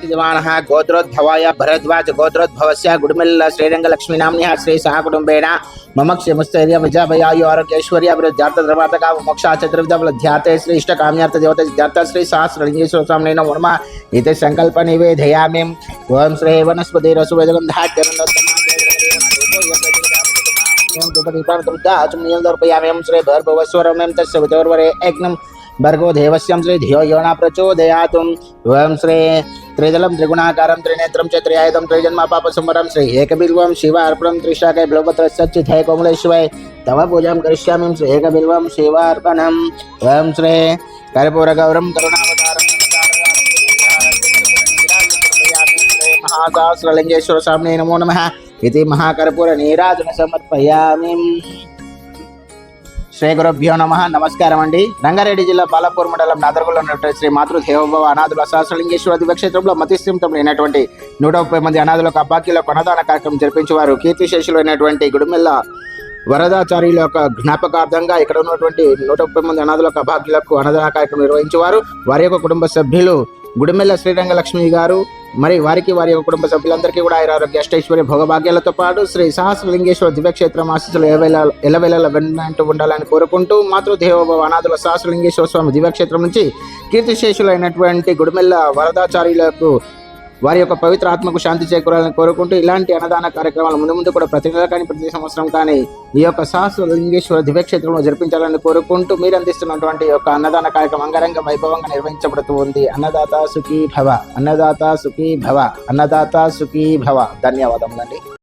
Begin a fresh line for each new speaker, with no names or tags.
विद्वान गोत्रोद्भवाय भरद्वाज गोत्रोद्भवस्य गुडमिल्ल श्री सह कुटुम्बेन मम क्षेमस्थैर्य विजयभयायु का मोक्षा चतुर्विधवलध्याते श्री इष्ट काम्यार्थ इष्टकाम्यार्थदेवते सिद्धार्थ श्रीसहस्रलिङ्गेश्वरस्वामिने नमः स्वामी सङ्कल्पनिवेधयामि ॐ श्री संकल्प निवेदयामि ओम श्री वनस्पति तस्य विजोर्वरे भर्गो देवस्यं श्री धियो योना प्रचोदयातुं वयं श्री त्रिदलम त्रिगुणाकार त्रिनेत्र च त्रियायतम त्रिजन्मा पाप संवरम श्री एकबिल्वम शिव अर्पणम त्रिशाकाय भगवत्र सचिथ है कोमलेश्वय तव पूजा करिष्यामि श्री एक एकबिल्वम शिवार्पणम ओम श्री कर्पूरगौरम करुणावतारम महासहस्रलिंगेश्वर स्वामी नमो नम इति महाकर्पूर नीराजन समर्पयामि శ్రీ గురుభ్యో నమ. నమస్కారం అండి. రంగారెడ్డి జిల్లా బాలాపూర్ మండలం నాదర్గులో ఉన్నటువంటి శ్రీ మాతృదేవోభవ అనాథుల సహస్రలింగేశ్వర దివ్యక్షేత్రంలో మతిస్థిమితం అయినటువంటి నూట ముప్పై మంది అనాథులకు అబ్బాకీలకు కొనదాన కార్యక్రమం జరిపించేవారు కీర్తిశేషులు అయినటువంటి గుడిమెల్ల వరదాచార్యుల యొక్క జ్ఞాపకార్థంగా ఇక్కడ ఉన్నటువంటి నూట ముప్పై మంది అనాథులకు అభాగ్యులకు అన్నదాన కార్యక్రమం నిర్వహించేవారు. వారి యొక్క కుటుంబ సభ్యులు గుడిమెల్ల శ్రీరంగలక్ష్మి గారు మరి వారికి వారి యొక్క కుటుంబ సభ్యులందరికీ కూడా ఆయన ఆరోగ్య అష్టైశ్వర్య భోగభాగ్యాలతో పాటు శ్రీ సహస్రలింగేశ్వర దివ్యక్షేత్రం ఆశీస్సులు ఎలవేళ ఎలవేళ వెన్నంటూ ఉండాలని కోరుకుంటూ మాతృదేవోభవ అనాథుల సహస్రలింగేశ్వర స్వామి దివ్యక్షేత్రం నుంచి కీర్తిశేషులైనటువంటి గుడిమెల్ల వరదాచార్యులకు వారి యొక్క పవిత్ర ఆత్మకు శాంతి చేకూరాలని కోరుకుంటూ ఇలాంటి అన్నదాన కార్యక్రమాలు ముందు ముందు కూడా ప్రతి నెల కానీ ప్రతి సంవత్సరం కానీ ఈ యొక్క సహస్ర లింగేశ్వర దివ్యక్షేత్రంలో జరిపించాలని కోరుకుంటూ మీరు అందిస్తున్నటువంటి యొక్క అన్నదాన కార్యక్రమం అంగరంగ వైభవంగా నిర్వహించబడుతూ ఉంది. అన్నదాత సుఖీ భవ అన్నదాత సుఖీ భవ అన్నదాత సుఖీ భవ ధన్యవాదములండి.